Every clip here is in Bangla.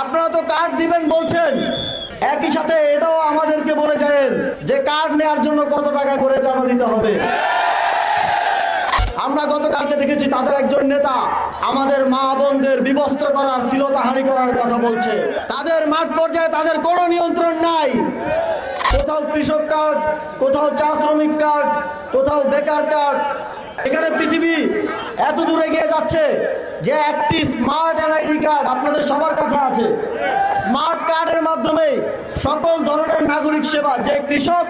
আপনারা তো কার্ড দিবেন বলছেন। একই সাথে এটাও আমাদেরকে বলে যাবেন যে কার্ড নেওয়ার জন্য কত টাকা করে চাঁদা দিতে হবে। আমরা গতকালকে দেখেছি তাদের একজন নেতা আমাদের মা বোনদের বিবস্ত্র করার, শ্লীলতাহানি করার কথা বলছে। তাদের মাঠ পর্যায়ে তাদের কোনো নিয়ন্ত্রণ নাই। কোথাও কৃষক কার্ড কোথাও চা শ্রমিক কার্ড কোথাও বেকার কার্ড এখানে পৃথিবী এত দূরে গিয়ে যাচ্ছে। যে একটি স্মার্ট এনআইডি কার্ড আপনাদের সবার কাছে আছে। স্মার্ট কার্ডের মাধ্যমে সকল ধরনের নাগরিক সেবা, যে কৃষক,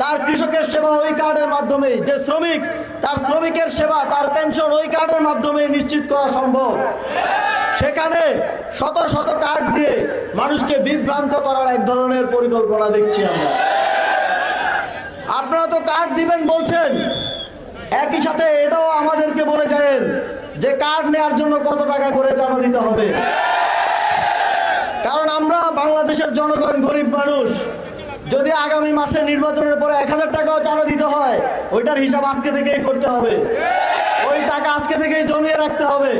তার কৃষকের সেবা ওই কার্ডের মাধ্যমে যে শ্রমিক, তার শ্রমিকের সেবা, তার পেনশন ওই কার্ডের মাধ্যমে নিশ্চিত করা সম্ভব। সেখানে শত শত কার্ড দিয়ে মানুষকে বিভ্রান্ত করার এক ধরনের পরিকল্পনা দেখছি আমরা। আপনারা তো কার্ড দিবেন বলছেন। একই সাথে এটাও আমাদেরকে বলে যাবেন। যে কার্ড নেওয়ার জন্য কত টাকা করে চাঁদা দিতে হবে? কারণ আমরা বাংলাদেশের জনগণ, গরিব মানুষ। যদি আগামী মাসে নির্বাচনের পরে এক হাজার টাকাও চাঁদা দিতে হয়, ওইটার হিসাব আজকে থেকেই করতে হবে। ওই টাকা আজকে থেকেই জমিয়ে রাখতে হবে।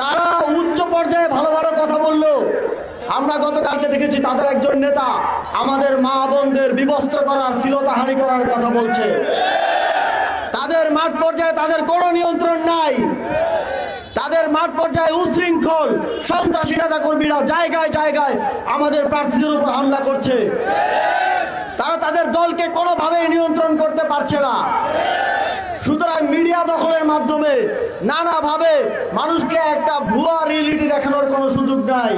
তারা উচ্চ পর্যায়ে ভালো ভালো কথা বলল। আমরা গতকালকে দেখেছি তাদের একজন নেতা আমাদের মা বোনদের বিবস্ত্র করার শ্লীলতাহানি করার কথা বলছে। তাদের মাঠ পর্যায়ে তাদের কোনো নিয়ন্ত্রণ নাই। তাদের মাঠ পর্যায়ে উশৃঙ্খল সন্ত্রাসী নেতা কর্মীরা জায়গায় জায়গায় আমাদের প্রার্থীদের উপর হামলা করছে। তারা তাদের দলকে কোনোভাবেই নিয়ন্ত্রণ করতে পারছে না। সুতরাং মিডিয়া দখলের মাধ্যমে নানাভাবে মানুষকে একটা ভুয়া রিয়েলিটি দেখানোর কোনো সুযোগ নাই।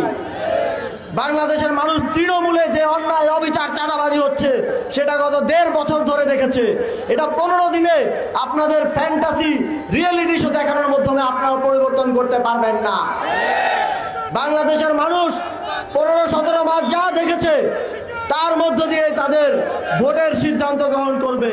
বাংলাদেশের মানুষ তৃণমূলে যে অন্যায়, অবিচার, চাঁদাবাজি হচ্ছে, সেটা গত দেড় বছর ধরে দেখেছে। এটা পনেরো দিনে আপনাদের ফ্যান্টাসি রিয়েলিটি শো দেখানোর মাধ্যমে আপনারা পরিবর্তন করতে পারবেন না। বাংলাদেশের মানুষ পনেরো, সতেরো মাস যা দেখেছে, তার মধ্য দিয়ে তাদের ভোটের সিদ্ধান্ত গ্রহণ করবে।